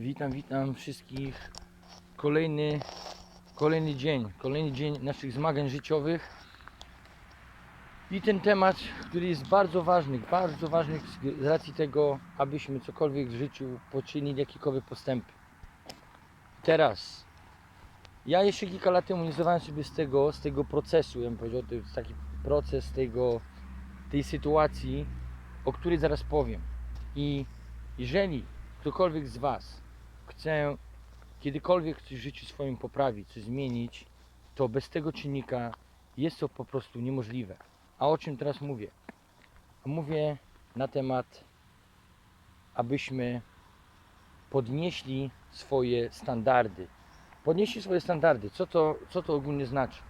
Witam, witam wszystkich. Kolejny, kolejny dzień, kolejny dzień naszych zmagań życiowych. I ten temat, który jest bardzo ważny, bardzo ważny z racji tego, abyśmy cokolwiek w życiu poczynili, jakiekolwiek postępy. Teraz, ja jeszcze kilka lat temu nie zdawałem sobie z tego, z tego procesu, ja bym powiedział, to jest taki proces tego, tej sytuacji, o której zaraz powiem. I jeżeli ktokolwiek z Was chce kiedykolwiek coś w życiu swoim poprawić, coś zmienić, to bez tego czynnika jest to po prostu niemożliwe. A o czym teraz mówię? Mówię na temat, abyśmy podnieśli swoje standardy. Podnieśli swoje standardy. Co to, co to ogólnie znaczy?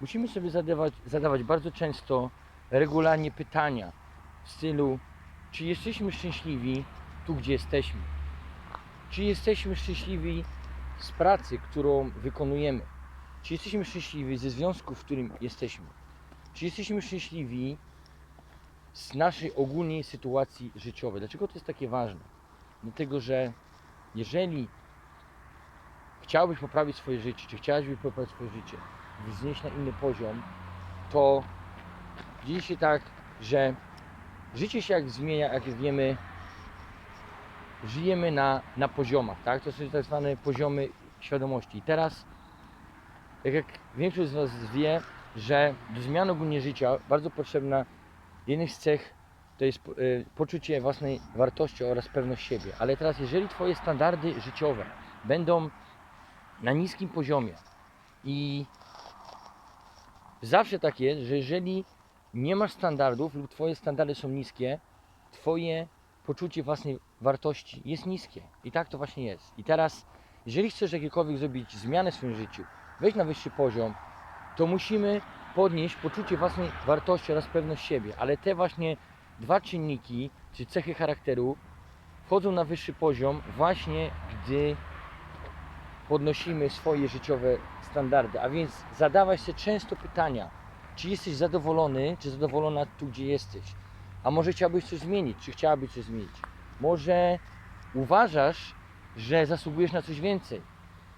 Musimy sobie zadawać, zadawać bardzo często, regularnie pytania w stylu, czy jesteśmy szczęśliwi tu, gdzie jesteśmy? Czy jesteśmy szczęśliwi z pracy, którą wykonujemy? Czy jesteśmy szczęśliwi ze związku, w którym jesteśmy? Czy jesteśmy szczęśliwi z naszej ogólnej sytuacji życiowej? Dlaczego to jest takie ważne? Dlatego, że jeżeli chciałbyś poprawić swoje życie, czy chciałabyś poprawić swoje życie, wznieść na inny poziom, to dzieje się tak, że życie się jak zmienia, jak wiemy, żyjemy na, na poziomach, tak? To są tak zwane poziomy świadomości. I teraz, tak jak większość z Was wie, że do zmiany ogólnie życia bardzo potrzebna jednych z cech to jest y, poczucie własnej wartości oraz pewność siebie. Ale teraz, jeżeli Twoje standardy życiowe będą na niskim poziomie i zawsze tak jest, że jeżeli nie masz standardów lub Twoje standardy są niskie, Twoje poczucie własnej wartości jest niskie. I tak to właśnie jest. I teraz, jeżeli chcesz jakiekolwiek zrobić zmianę w swoim życiu, wejść na wyższy poziom, to musimy podnieść poczucie własnej wartości oraz pewność siebie. Ale te właśnie dwa czynniki, czy cechy charakteru, wchodzą na wyższy poziom właśnie gdy podnosimy swoje życiowe standardy. A więc zadawaj sobie często pytania, czy jesteś zadowolony, czy zadowolona tu, gdzie jesteś. A może chciałbyś coś zmienić, czy chciałabyś coś zmienić. Może uważasz, że zasługujesz na coś więcej.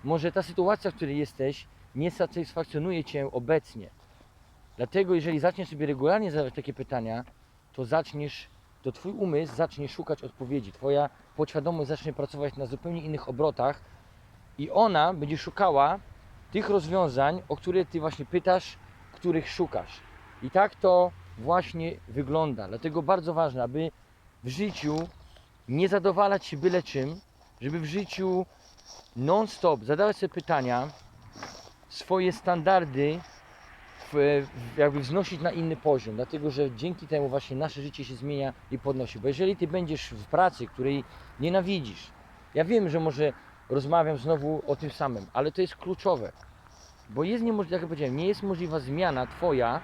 Może ta sytuacja, w której jesteś, nie satysfakcjonuje Cię obecnie. Dlatego, jeżeli zaczniesz sobie regularnie zadawać takie pytania, to zaczniesz, to Twój umysł zacznie szukać odpowiedzi. Twoja podświadomość zacznie pracować na zupełnie innych obrotach i ona będzie szukała tych rozwiązań, o które Ty właśnie pytasz, których szukasz. I tak to właśnie wygląda. Dlatego bardzo ważne, aby w życiu nie zadowalać się byle czym, żeby w życiu non-stop zadawać sobie pytania, swoje standardy w, jakby wznosić na inny poziom, dlatego że dzięki temu właśnie nasze życie się zmienia i podnosi. Bo jeżeli ty będziesz w pracy, której nienawidzisz, ja wiem, że może rozmawiam znowu o tym samym, ale to jest kluczowe, bo jest niemożliwe, jak ja powiedziałem, nie jest możliwa zmiana twoja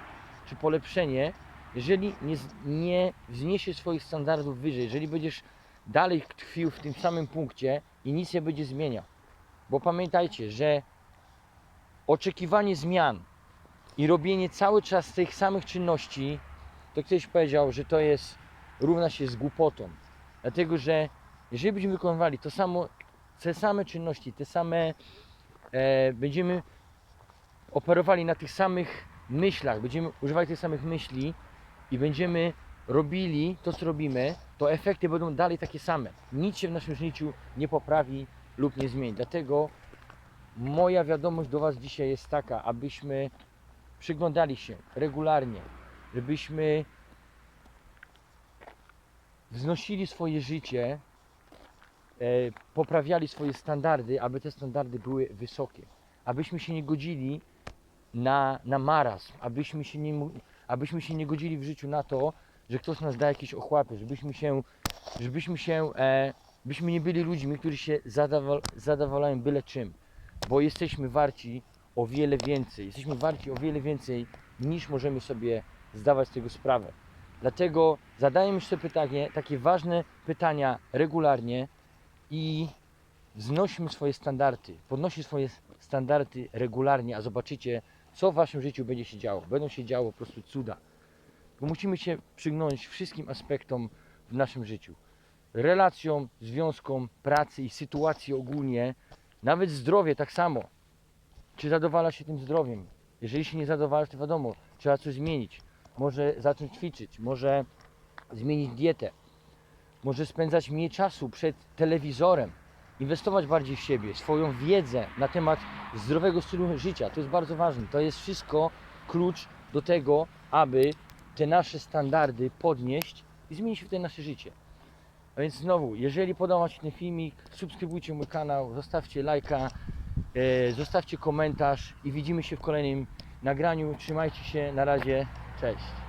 czy polepszenie, jeżeli nie, nie wzniesiesz swoich standardów wyżej, jeżeli będziesz dalej tkwił w tym samym punkcie i nic nie będzie zmieniał. Bo pamiętajcie, że oczekiwanie zmian i robienie cały czas tych samych czynności, to ktoś powiedział, że to jest równa się z głupotą. Dlatego, że jeżeli będziemy wykonywali to samo, te same czynności, te same, e, będziemy operowali na tych samych myślach, będziemy używali tych samych myśli i będziemy robili to, co robimy, to efekty będą dalej takie same. Nic się w naszym życiu nie poprawi lub nie zmieni. Dlatego moja wiadomość do Was dzisiaj jest taka, abyśmy przyglądali się regularnie, żebyśmy wznosili swoje życie, e, poprawiali swoje standardy, aby te standardy były wysokie. Abyśmy się nie godzili na, na marazm, abyśmy się, nie, abyśmy się nie godzili w życiu na to, że ktoś nas da jakieś ochłapy, żebyśmy się, żebyśmy się, e, byśmy nie byli ludźmi, którzy się zadawal, zadowalają byle czym, bo jesteśmy warci o wiele więcej, jesteśmy warci o wiele więcej niż możemy sobie zdawać z tego sprawę. Dlatego zadajmy sobie pytanie, takie ważne pytania regularnie i wznośmy swoje standardy, podnosi swoje standardy regularnie, a zobaczycie, co w waszym życiu będzie się działo. Będą się działo po prostu cuda. Bo musimy się przyglądać wszystkim aspektom w naszym życiu. relacjom, związkom, pracy i sytuacji ogólnie, nawet zdrowie tak samo. Czy zadowala się tym zdrowiem? Jeżeli się nie zadowala, to wiadomo, trzeba coś zmienić. Może zacząć ćwiczyć, może zmienić dietę, może spędzać mniej czasu przed telewizorem, inwestować bardziej w siebie, swoją wiedzę na temat zdrowego stylu życia. To jest bardzo ważne. To jest wszystko klucz do tego, aby te nasze standardy podnieść i zmienić wtedy nasze życie. A więc znowu, jeżeli podobał Wam się ten filmik, subskrybujcie mój kanał, zostawcie lajka, e, zostawcie komentarz i widzimy się w kolejnym nagraniu. Trzymajcie się, na razie, cześć.